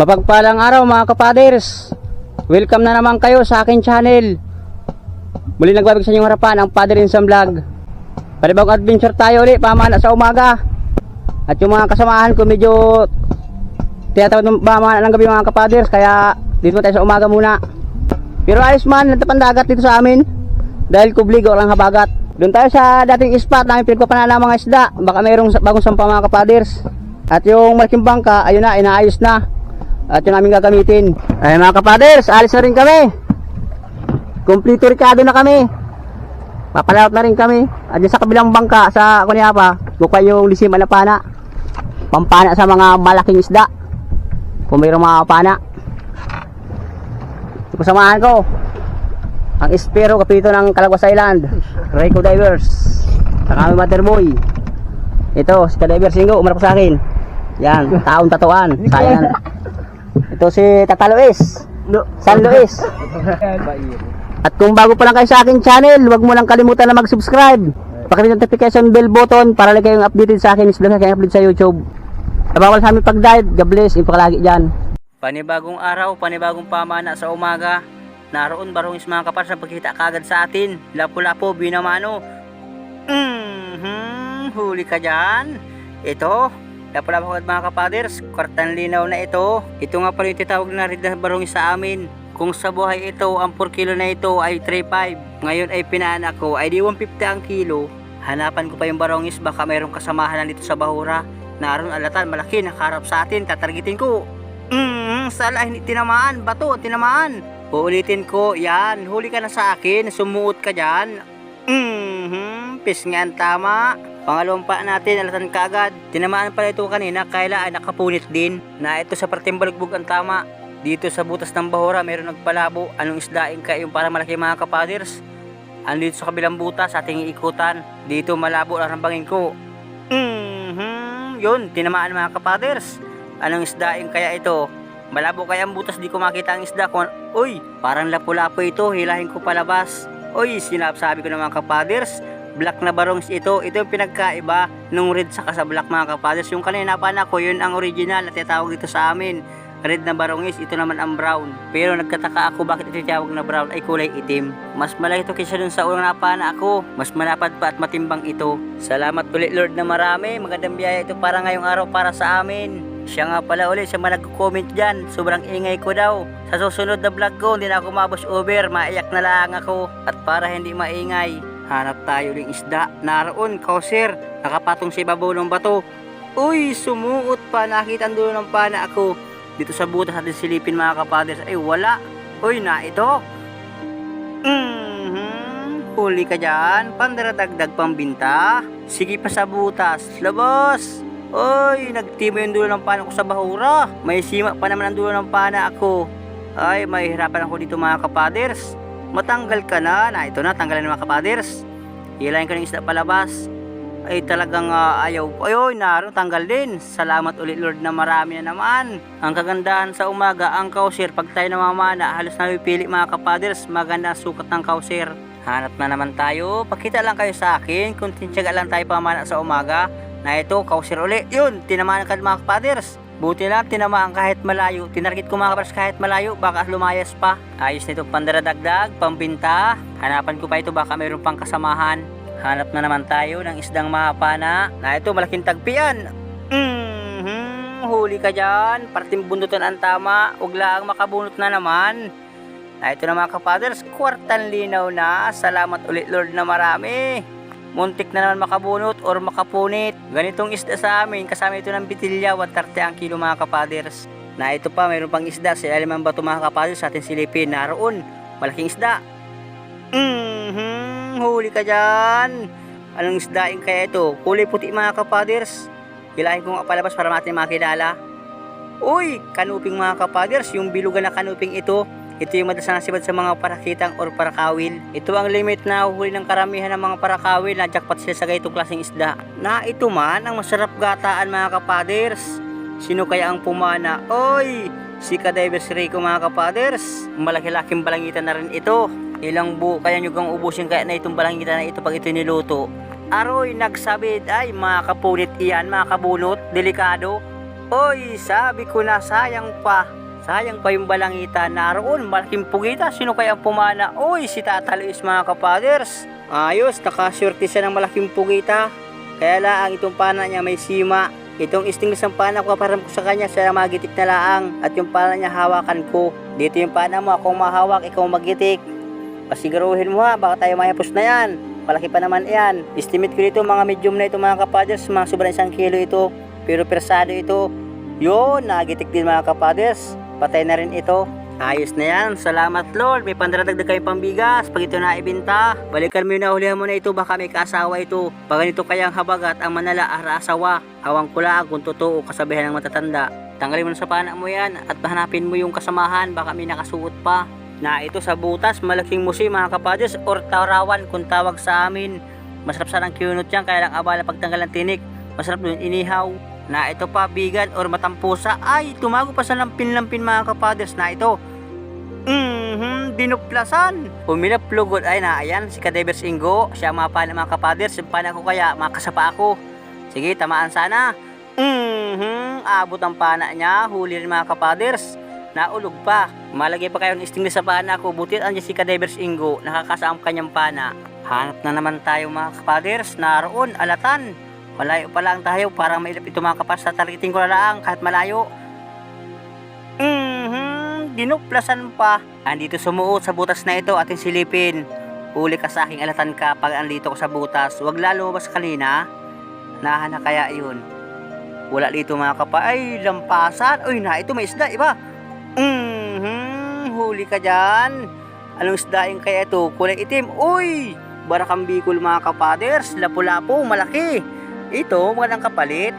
Mapagpalang araw mga kapaders. Welcome na naman kayo sa akin channel. Muli nagbabig sa inyong harapan ang Father Insam Vlog. Panibagong adventure tayo ulit pamana sa umaga. At yung mga kasamahan ko medyo tiyatawad ng pamana ng gabi mga kapaders kaya dito tayo sa umaga muna. Pero ayos man, natapan dagat dito sa amin. Dahil kubligo lang habagat. Doon tayo sa dating spot namin pinagpapanan ng mga isda. Baka mayroong bagong sampa mga kapaders. At yung malaking bangka, ayun na, inaayos na. At yun namin gagamitin. Ay mga kapaders, alis na rin kami. Kompleto rikado na kami. Papalawat na rin kami. At sa kabilang bangka, sa Kunyapa, buka yung lisiman na pana. Pampana sa mga malaking isda. Kung mayroong mga pana. Ito kasamahan ko. Ang Espero kapito ng Calagwas Island. Reiko Divers. Saka kami Motherboy. Ito, si Ka-Divers Singo, umarap sa akin. Yan, taong tatuan. Sayang. Ito si Tata Luis. San Luis. At kung bago pa lang kayo sa akin channel, huwag mo lang kalimutan na mag-subscribe. Pakita yung notification bell button para lang kayong updated sa akin. Isla kayong upload sa YouTube. Nabawal sa amin pag-dive. God bless. Yung pakalagi dyan. Panibagong araw, panibagong pamana sa umaga. Naroon barong mga kapar sa pagkita kagad sa atin. Lapo-lapo, binamano. Mhm, huli ka dyan. Ito, lapo-lapo agad mga kapaders. Kwartan linaw na ito. Ito nga pala yung titawag na rin na barong sa amin. Kung sa buhay ito, ang 4 kilo na ito ay 3.5. Ngayon ay pinaanak ko ay di 150 ang kilo. Hanapan ko pa yung barongis baka mayroong kasamahan na dito sa bahura. Naroon alatan, malaki, nakaharap sa atin, tatargetin ko. Mm, sala, hindi tinamaan, bato, tinamaan. Uulitin ko, yan, huli ka na sa akin, sumuot ka dyan. Mm-hmm, pisngan tama. Pangalawang pa natin, alatan ka agad. Tinamaan pala ito kanina, kaila ay nakapunit din. Na ito sa parting balugbog ang tama. Dito sa butas ng bahura, mayroon nagpalabo. Anong isdaing ka yung para malaki mga kapaders? Andito sa kabilang butas, ating iikutan. Dito malabo ang bangin ko. Mhm, yun, tinamaan mga kapaders. Anong isdaing kaya ito? Malabo kaya ang butas, di ko makita ang isda. Kung, uy, parang lapu-lapo ito, hilahin ko palabas. Uy, sinasabi ko na mga kapaders, black na barongs ito. Ito yung pinagkaiba nung red sa sa black mga kapaders. Yung kanina pa na ko, yun ang original na tinatawag dito sa amin. Red na barongis, ito naman ang brown. Pero nagkataka ako bakit ito tinatawag na brown ay kulay itim. Mas malaki ito kaysa dun sa unang napana ako. Mas malapad pa at matimbang ito. Salamat ulit Lord na marami. Magandang biyaya ito para ngayong araw para sa amin. Siya nga pala ulit sa mga nagko-comment dyan. Sobrang ingay ko daw. Sa susunod na vlog ko, hindi na ako mabos over. Maiyak na lang ako. At para hindi maingay, hanap tayo ng isda. Naroon, kauser. Nakapatong sa ibabaw ng bato. Uy, sumuot pa. Nakita ang dulo ng pana ako. Dito sa butas natin silipin mga kapaders. Ay, wala. Uy, na ito. Mhm. Huli ka dyan. Pandaradagdag pambinta. Sige pa sa butas. Labas. Uy, nagtimo yung dulo ng pana ko sa bahura. May sima pa naman ang dulo ng pana ako. Ay, may hirapan ako dito mga kapaders. Matanggal ka na. Na, ito na, tanggalan ng mga kapaders. Hilahin ko ng isda palabas. Ay talagang ah, ayaw ko. Ayoy, naroon, tanggal din. Salamat ulit Lord na marami na naman. Ang kagandahan sa umaga, ang kausir. Pag tayo namamana, halos na pipili mga kapaders. Maganda ang sukat ng kausir. Hanap na naman tayo. Pakita lang kayo sa akin. Kung tinsyaga lang tayo pamana sa umaga. Na ito, kausir uli. Yun, tinamaan ka mga kapaders. Buti lang, tinamaan kahit malayo. Tinarget ko mga kapaders kahit malayo. Baka lumayas pa. Ayos nito pandaradagdag, pambinta. Hanapan ko pa ito baka mayroon pang kasamahan. Hanap na naman tayo ng isdang mahapana. Na ito, malaking tagpian. Mhm, huli ka dyan. Parting bundutan ang tama. Huwag lang makabunot na naman. Na ito na mga kapaders, kwartan linaw na. Salamat ulit Lord na marami. Muntik na naman makabunot or makapunit. Ganitong isda sa amin, kasama ito ng bitilya, 130 ang kilo mga kapaders. Na ito pa, mayroon pang isda sa ilalim ng bato mga kapaders sa ating silipin. Naroon, malaking isda. Mhm, huli ka dyan. Anong isdaing kaya ito? Kulay puti mga kapaders. Hilahin ko nga palabas para natin makilala. Uy, kanuping mga kapaders, yung bilugan na kanuping ito, ito yung madalas na nasibad sa mga parakitang or parakawil. Ito ang limit na huli ng karamihan ng mga parakawil na jackpot sila sa ganitong klaseng isda. Na ito man ang masarap gataan mga kapaders. Sino kaya ang pumana? Oy, si Kadivers Rico mga kapaders. Malaki-laking balangitan na rin ito. Ilang buo kaya nyo gang ubusin kaya na itong balangitan na ito pag ito niluto. Aroy, nagsabid ay mga kapunit iyan, mga kabunot, delikado. Oy, sabi ko na sayang pa. Sayang pa yung balangita naroon. Malaking pugita. Sino kaya pumana? Oy, si Tata Luis mga kapaders. Ayos, nakasurti siya ng malaking pugita. Kaya laang itong pana niya may sima. Itong istinglis ng pana ko kaparam ko sa kanya, siya magitik na laang. At yung pana niya hawakan ko. Dito yung pana mo, akong mahawak, ikaw magitik. Pasiguruhin mo ha, baka tayo mayapos na yan. Malaki pa naman yan. Estimate ko dito mga medium na ito mga kapaders, mga sobrang isang kilo ito. Pero persado ito. Yun, nagitik din mga kapaders. Patay na rin ito. Ayos na yan. Salamat Lord. May pandaradagdag kayo pambigas. Pag ito na ibinta, balikan mo yung nahulihan mo na ito. Baka may kaasawa ito. Pag ganito kayang habagat, ang manala ara asawa. Awang ko lang kung totoo kasabihan ng matatanda. Tanggalin mo na sa pana mo yan at hanapin mo yung kasamahan. Baka may nakasuot pa. Na ito sa butas, malaking musi mga kapadres or tarawan kung tawag sa amin. Masarap sanang kinunot yan kaya lang abala pagtanggal ng tinik. Masarap din inihaw. Na ito pa bigan or matampusa. Ay, tumago pa sa lampin-lampin mga kapadres na ito. Mhm, dinuplasan. Umilap plugod ay na ayan si Kadevers Ingo. Siya ang mga pana mga kapaders. Yung pana ko kaya makasapa ako. Sige, tamaan sana. Mhm, abot ang pana niya. Huli rin mga kapaders. Naulog pa. Malagay pa kayo ng sting sa pana ko. Butit andyan si Kadevers Ingo. Nakakasa ang kanyang pana. Hanap na naman tayo mga kapaders. Naroon, alatan. Malayo pa lang tayo para mailap ito mga kapas. Tatariting ko na lang kahit malayo. Mhm, dinuplasan pa. Andito sumuot sa butas na ito ating silipin. Huli ka sa aking alatan ka pag andito ko sa butas. Huwag lalo lumabas kanina. Nahana kaya yun. Wala dito mga kapa. Ay, lampasan. Uy, na ito may isda, iba. Mhm, huli ka dyan. Anong isda yung kaya ito? Kulay itim. Uy, barakang bikol mga kapaders. Lapu-lapo, malaki. Ito, magandang kapalit.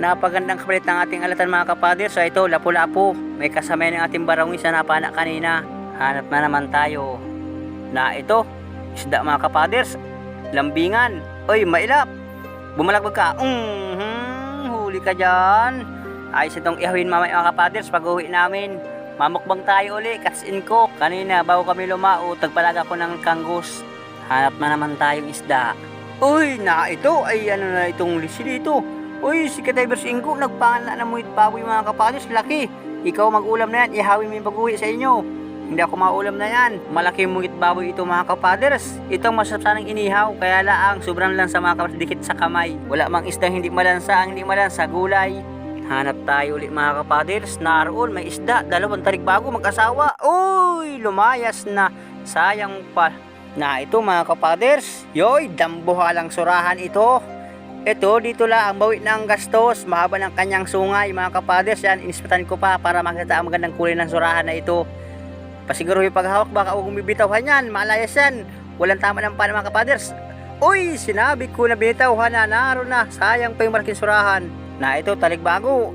Napagandang kapalit ng ating alatan mga kapaders. So ito, lapu-lapo. May kasama ng ating barangay sa napana kanina. Hanap na naman tayo. Na ito, isda mga kapaders. Lambingan. Uy, mailap. Bumalagbag ka. Mhm, huli ka dyan. Ayos itong ihawin mamaya mga kapaders pag uwi namin. Mamukbang tayo uli, katsin ko. Kanina, bago kami lumao, tagpalag ako ng kangus. Hanap na naman tayong isda. Uy, na ito, ay ano na itong lisi dito. Uy, si Kadivers Ingo, nagpangan na ng muhit baboy mga kapaders, laki. Ikaw mag-ulam na yan, ihawin mo yung pag-uwi sa inyo. Hindi ako maulam na yan. Malaki muhit baboy ito mga kapaders. Ito ang masarap sanang inihaw, kaya laang sobrang lansa mga kapaders, dikit sa kamay. Wala mang isdang hindi malansa, ang hindi malansa, gulay. Hanap tayo ulit mga kapaders. Naroon may isda. Dalawang tarik bago mag-asawa. Uy, lumayas na. Sayang pa. Na ito mga kapaders. Yoy, dambuhalang surahan ito. Ito, dito lang ang bawi ng gastos. Mahaba ng kanyang sungay mga kapaders. Yan, inispatan ko pa para makita ang magandang kulay ng surahan na ito. Pasiguro yung paghawak, baka huwag bibitawhan yan. Malayas yan. Walang tama ng pana mga kapaders. Uy, sinabi ko na binitawhan na. Naroon na. Sayang pa yung malaking surahan. Na ito, talikbago.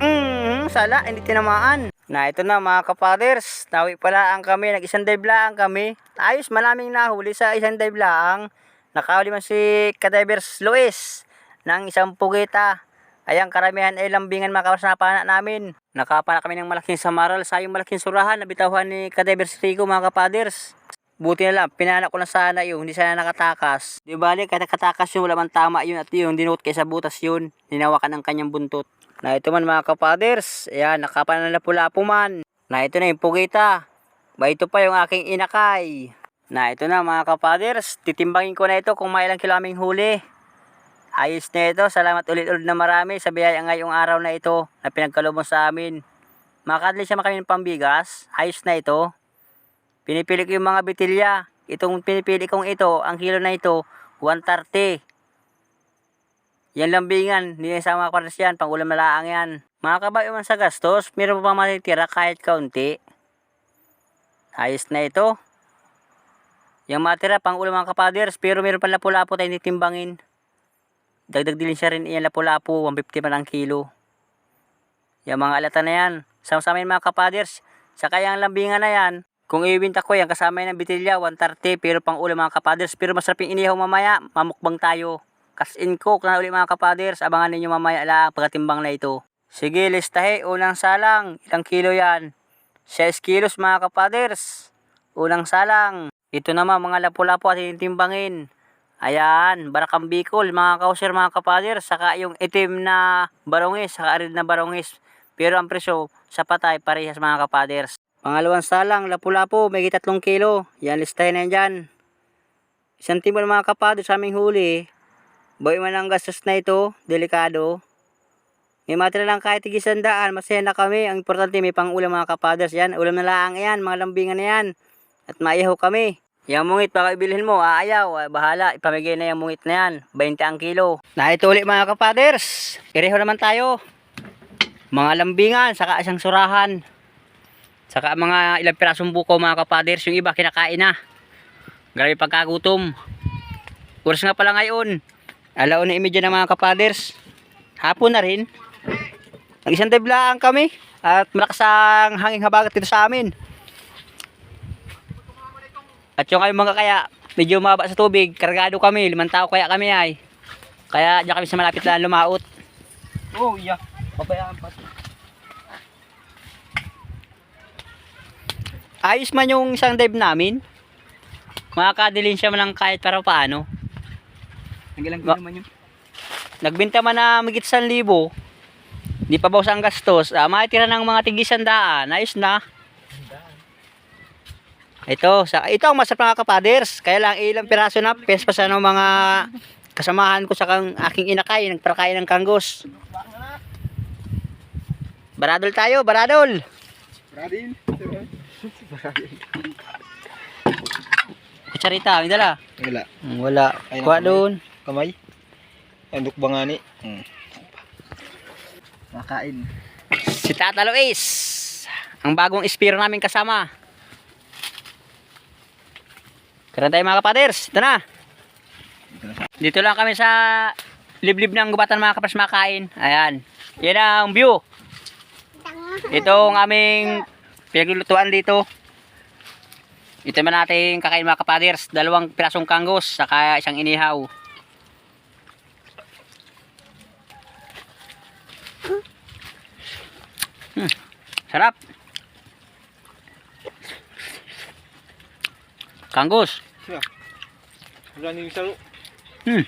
Mm, sala, hindi tinamaan. Na ito na mga kapaders, nawi pala ang kami, nag-isang dive lang kami. Ayos, maraming nahuli sa isang dive lang. Nakahuli man si Kadivers Luis ng isang pugita. Ayan, karamihan ay lambingan mga kapas na pana namin. Nakapana kami ng malaking samaral sa yung malaking surahan na bitawan ni Kadivers Rico mga kapaders. Buti na lang, pinana ko na sana yun, hindi sana nakatakas. Di bali, kahit nakatakas yun, wala man tama yun at yun, dinuot kay sa butas yun. Ninawakan ang kanyang buntot. Na ito man mga kapaders, ayan, nakapan na lapu-lapu man. Na ito na yung pugita. Ba ito pa yung aking inakay. Na ito na mga kapaders, titimbangin ko na ito kung may ilang kilo aming huli. Ayos na ito, salamat ulit-ulit na marami sa biyaya ngayong araw na ito na pinagkalubong sa amin. Makadali siya kami ng pambigas, ayos na ito. Pinipili ko yung mga bitilya. Itong pinipili kong ito, ang kilo na ito, 130. Yan lambingan, hindi na sa mga kapares yan, pang ulam na laang yan. Mga kabayo man sa gastos, meron pa matitira kahit kaunti. Ayos na ito. Yung matira pang ulam mga kapaders, pero meron pa lapu-lapo tayong titimbangin. Dagdag din siya rin iyan lapu-lapo, 150 man ang kilo. Yung mga alata na yan, sama-sama yung mga kapaders. Saka yung lambingan na yan, kung iwinta ko yan, kasama yan ng bitilya, 130, pero pang ulam mga kapaders. Pero masarap yung inihaw mamaya, mamukbang tayo. Kasin ko, na ulit mga kapaders, abangan ninyo mamaya lang pagkatimbang na ito. Sige, listahe, unang salang, ilang kilo yan? 6 kilos mga kapaders. Unang salang. Ito naman mga lapu-lapo at timbangin. Ayan, Barakang Bicol, mga kauser, mga kapader, saka yung itim na barongis, saka red na barongis. Pero ang presyo sa patay, parehas mga kapaders. Pangalawang salang, lapu-lapu, may 3 kilo. Yan, listahin na yan dyan. Isang timon mga kapaders aming huli. Boy man ang gastos na ito, delikado. May matira lang kahit tigisandaan, masaya na kami. Ang importante may pang ulam mga kapaders yan. Ulam na laang yan, mga lambingan na yan. At maiyaw kami. Yung mungit, baka ibilhin mo, aayaw, ah, bahala, ipamigay na yung mungit na yan, 20 ang kilo. Na mga kapaders, ireho naman tayo. Mga lambingan, saka isang surahan. Saka mga ilang pirasong buko mga kapaders, yung iba kinakain na. Grabe pagkagutom. Oras nga pala ngayon, alaw na imedya ng mga kapaders. Hapon na rin. Ang isang deblaan kami at malakas ang hanging habagat dito sa amin. At yung kayong mga kaya, medyo mababa sa tubig, kargado kami, limang tao kaya kami ay. Kaya diyan kami sa malapit na lumaot. Oh, iya. Pabayaan pa. Ayos man yung isang dive namin. Makakadilin siya man ng kahit para paano. Nagalang Ba- naman yun. Nagbenta man na migit sa libo. Di pa bawas ang gastos. Ah, makitira ng mga tigisandaan. Ayos na. Ito, sa, ito ang masarap mga kapaders. Kaya lang ilang piraso na. Pes pa sa ano, mga kasamahan ko sa kang aking inakay. Nagprakay ng kanggos. Baradol tayo, baradol. Radin. Kutsarita, may dala. Wala. Hmm, Wala. Kuha doon. Kamay. Anduk ba nga ni? Hmm. Makain. Si Tata Luis. Ang bagong espiro namin kasama. Karan tayo mga kapaders. Ito na. Dito lang kami sa liblib ng gubatan mga kapas makain. Ayan. Yan ang view. Ito ang aming pinaglulutuan dito. Ito man natin kakain mga kapaders. Dalawang pirasong kanggos saka isang inihaw. Hmm, sarap. Kanggos. Siya. Wala niyong salo. Hmm.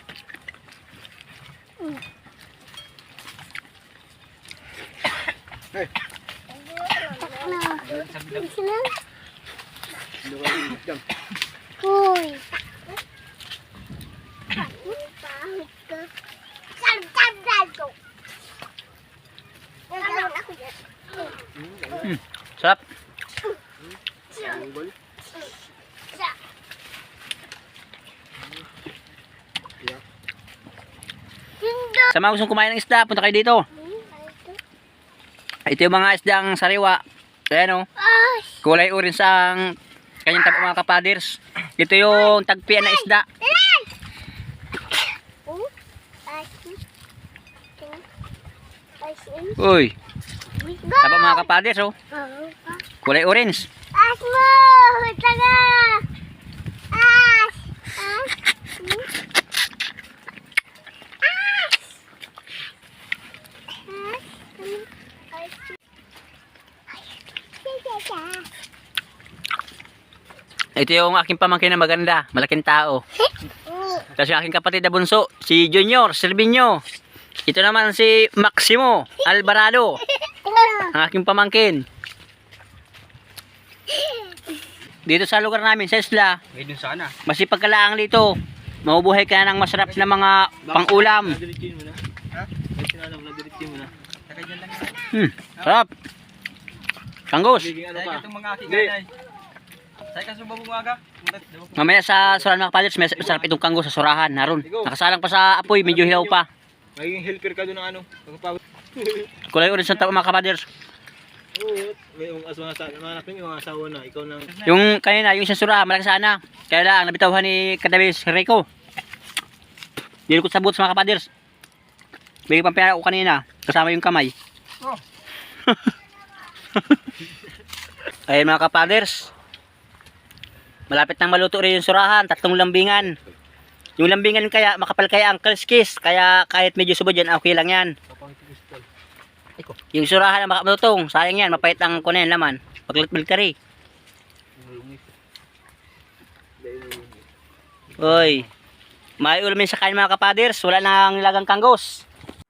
Hey. Dam. Uy. Sarap. Sa mga gustong kumain ng isda, punta kayo dito. Ito yung mga isdang sariwa. Ayan o. Kulay orange ang kanyang tabo mga kapaders. Ito yung tagpian na isda. Uy, tabo mga kapaders oh. Kulay orange. Asmo! Taga! As! As! Ito yung aking pamangkin na maganda, malaking tao. Tapos yung aking kapatid na bunso, si Junior Silvino. Ito naman si Maximo Alvarado, ang aking pamangkin. Dito sa lugar namin, sa isla, May dun sana. masipag ka lang dito. Mabubuhay ka na ng masarap na mga pang-ulam. Diretsin mo na. Ha? May sinanong na diretsin mo na. Saka dyan lang yan. Hmm, sarap. Kanggos. Biging ano pa? Itong mga aking anay. Sa'yo ka subabong aga? Mamaya sa surahan mga may masarap itong kanggos sa surahan. Naroon. Nakasalang pa sa apoy, medyo hilaw pa. Magiging helper ka doon ng ano. Pagkapagod. Kulay orange ang tabo mga kapaders. Oo. May yung asawa sa mga anak yung asawa na. Ikaw nang... Yung kanina, yung isang sura, malaki sana. Kaya lang, nabitawhan ni Kadabis Rico. Dito ko sa boots mga kapaders. Bigay pang pera ko kanina, kasama yung kamay. Oh. Ayun mga kapaders. Malapit nang maluto rin yung surahan, tatlong lambingan. Yung lambingan kaya, makapal kaya ang kiss kaya kahit medyo subod yan, okay lang yan. Yung surahan na makamalutong, sayang yan, mapait ang kunin laman. Paglatbil ka rin. Oy. May ulamin sa kain mga kapaders. Wala nang nilagang kanggos.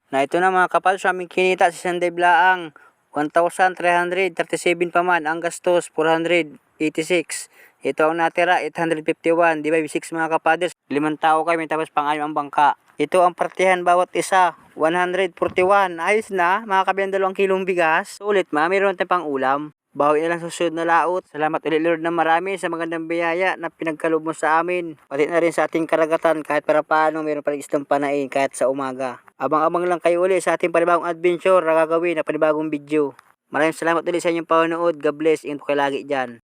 Na ito na mga kapaders, aming kinita sa Sunday Blaang. 1,337 pa man. Ang gastos, 486. Ito ang natira, 851. Di ba, 6 mga kapaders. Limang tao kami, tapos pang-anim ang bangka. Ito ang partihan bawat isa. 141. Ayos na, mga kabilang dalawang kilong bigas. Sulit ma, mayroon tayong pang ulam. Bawi na lang susunod na laot. Salamat ulit Lord na marami sa magandang biyaya na pinagkalob mo sa amin. Pati na rin sa ating karagatan kahit para paano mayroon pa rin istong panain kahit sa umaga. Abang-abang lang kayo ulit sa ating panibagong adventure na gagawin na panibagong video. Maraming salamat ulit sa inyong panonood. God bless. Ingat po kayo lagi dyan.